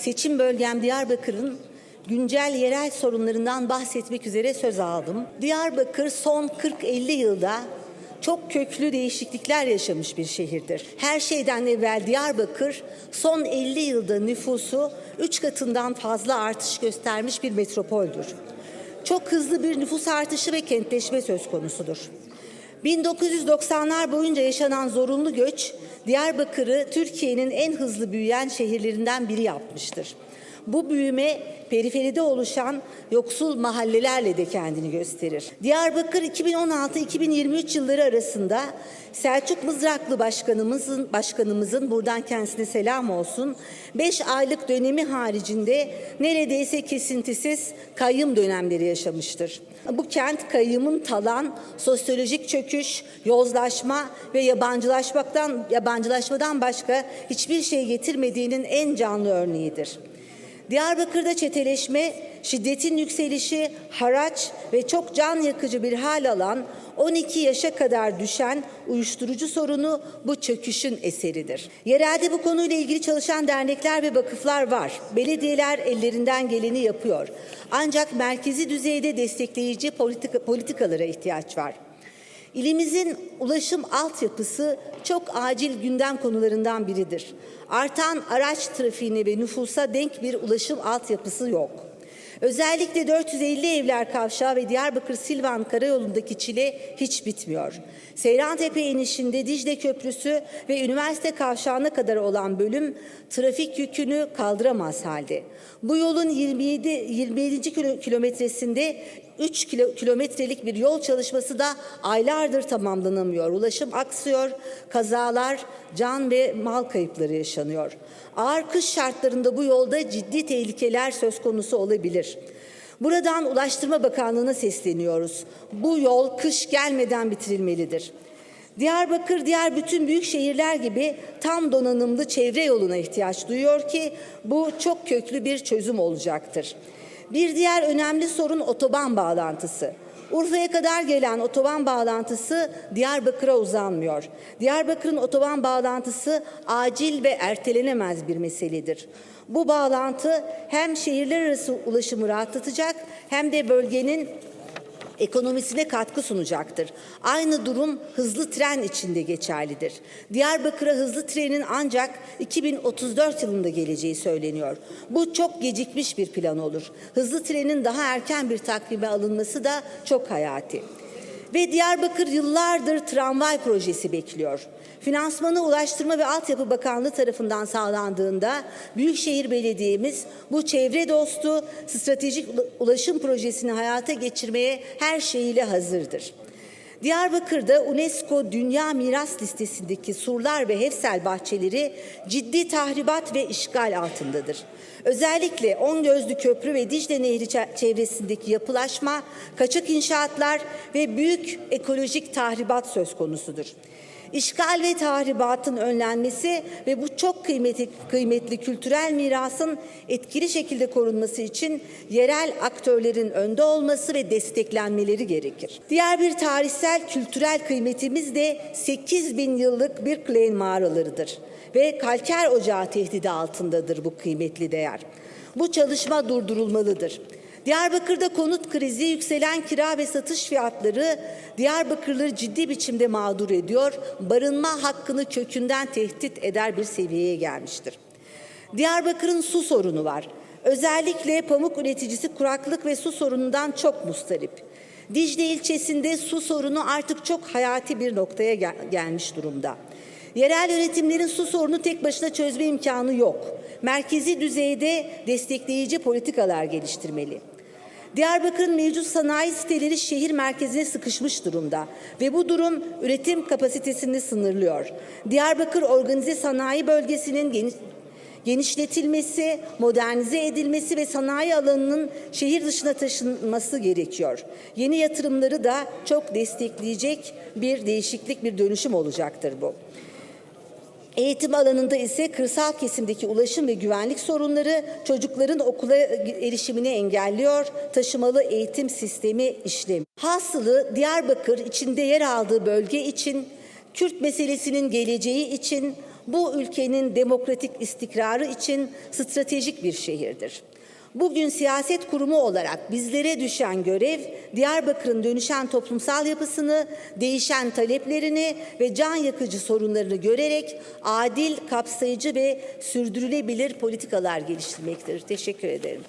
Seçim bölgem Diyarbakır'ın güncel yerel sorunlarından bahsetmek üzere söz aldım. Diyarbakır son 40-50 yılda çok köklü değişiklikler yaşamış bir şehirdir. Her şeyden evvel Diyarbakır son 50 yılda nüfusu 3 katından fazla artış göstermiş bir metropoldür. Çok hızlı bir nüfus artışı ve kentleşme söz konusudur. 1990'lar boyunca yaşanan zorunlu göç Diyarbakır'ı Türkiye'nin en hızlı büyüyen şehirlerinden biri yapmıştır. Bu büyüme periferide oluşan yoksul mahallelerle de kendini gösterir. Diyarbakır 2016-2023 yılları arasında Selçuk Mızraklı başkanımızın başkanımızın buradan kendisine selam olsun. 5 aylık dönemi haricinde neredeyse kesintisiz kayyım dönemleri yaşamıştır. Bu kent kayyımın talan, sosyolojik çöküş, yozlaşma ve yabancılaşmaktan yabancılaşmadan başka hiçbir şey getirmediğinin en canlı örneğidir. Diyarbakır'da çeteleşme, şiddetin yükselişi, haraç ve çok can yakıcı bir hal alan 12 yaşa kadar düşen uyuşturucu sorunu bu çöküşün eseridir. Yerelde bu konuyla ilgili çalışan dernekler ve vakıflar var. Belediyeler ellerinden geleni yapıyor. Ancak merkezi düzeyde destekleyici politika, politikalara ihtiyaç var. İlimizin ulaşım altyapısı çok acil gündem konularından biridir. Artan araç trafiğine ve nüfusa denk bir ulaşım altyapısı yok. Özellikle 450 evler kavşağı ve Diyarbakır Silvan Karayolu'ndaki çile hiç bitmiyor. Seyrantepe inişinde Dicle Köprüsü ve üniversite kavşağına kadar olan bölüm trafik yükünü kaldıramaz halde. Bu yolun 27 27. kilometresinde 3 kilo, kilometrelik bir yol çalışması da aylardır tamamlanamıyor. Ulaşım aksıyor, kazalar, can ve mal kayıpları yaşanıyor. Ağır kış şartlarında bu yolda ciddi tehlikeler söz konusu olabilir. Buradan Ulaştırma Bakanlığı'na sesleniyoruz. Bu yol kış gelmeden bitirilmelidir. Diyarbakır diğer bütün büyük şehirler gibi tam donanımlı çevre yoluna ihtiyaç duyuyor ki bu çok köklü bir çözüm olacaktır. Bir diğer önemli sorun otoban bağlantısı. Urfa'ya kadar gelen otoban bağlantısı Diyarbakır'a uzanmıyor. Diyarbakır'ın otoban bağlantısı acil ve ertelenemez bir meseledir. Bu bağlantı hem şehirler arası ulaşımı rahatlatacak hem de bölgenin ekonomisine katkı sunacaktır. Aynı durum hızlı tren içinde geçerlidir. Diyarbakır'a hızlı trenin ancak 2034 yılında geleceği söyleniyor. Bu çok gecikmiş bir plan olur. Hızlı trenin daha erken bir takvime alınması da çok hayati. Ve Diyarbakır yıllardır tramvay projesi bekliyor. Finansmanı Ulaştırma ve Altyapı Bakanlığı tarafından sağlandığında Büyükşehir Belediye'miz bu çevre dostu stratejik ulaşım projesini hayata geçirmeye her şeyiyle hazırdır. Diyarbakır'da UNESCO Dünya Miras Listesi'ndeki surlar ve Hefsel bahçeleri ciddi tahribat ve işgal altındadır. Özellikle On Gözlü Köprü ve Dicle Nehri çevresindeki yapılaşma, kaçak inşaatlar ve büyük ekolojik tahribat söz konusudur. İşgal ve tahribatın önlenmesi ve bu çok kıymetli, kıymetli kültürel mirasın etkili şekilde korunması için yerel aktörlerin önde olması ve desteklenmeleri gerekir. Diğer bir tarihsel kültürel kıymetimiz de 8 bin yıllık bir Klein mağaralarıdır ve kalker ocağı tehdidi altındadır bu kıymetli değer. Bu çalışma durdurulmalıdır. Diyarbakır'da konut krizi, yükselen kira ve satış fiyatları Diyarbakırlıları ciddi biçimde mağdur ediyor, barınma hakkını kökünden tehdit eder bir seviyeye gelmiştir. Diyarbakır'ın su sorunu var. Özellikle pamuk üreticisi kuraklık ve su sorunundan çok mustarip. Dicle ilçesinde su sorunu artık çok hayati bir noktaya gel gelmiş durumda. Yerel yönetimlerin su sorunu tek başına çözme imkanı yok. Merkezi düzeyde destekleyici politikalar geliştirmeli. Diyarbakır'ın mevcut sanayi siteleri şehir merkezine sıkışmış durumda ve bu durum üretim kapasitesini sınırlıyor. Diyarbakır Organize Sanayi Bölgesi'nin geniş, genişletilmesi, modernize edilmesi ve sanayi alanının şehir dışına taşınması gerekiyor. Yeni yatırımları da çok destekleyecek bir değişiklik, bir dönüşüm olacaktır bu. Eğitim alanında ise kırsal kesimdeki ulaşım ve güvenlik sorunları çocukların okula erişimini engelliyor, taşımalı eğitim sistemi işlem. Hasılı Diyarbakır içinde yer aldığı bölge için, Kürt meselesinin geleceği için bu ülkenin demokratik istikrarı için stratejik bir şehirdir. Bugün siyaset kurumu olarak bizlere düşen görev Diyarbakır'ın dönüşen toplumsal yapısını, değişen taleplerini ve can yakıcı sorunlarını görerek adil, kapsayıcı ve sürdürülebilir politikalar geliştirmektir. Teşekkür ederim.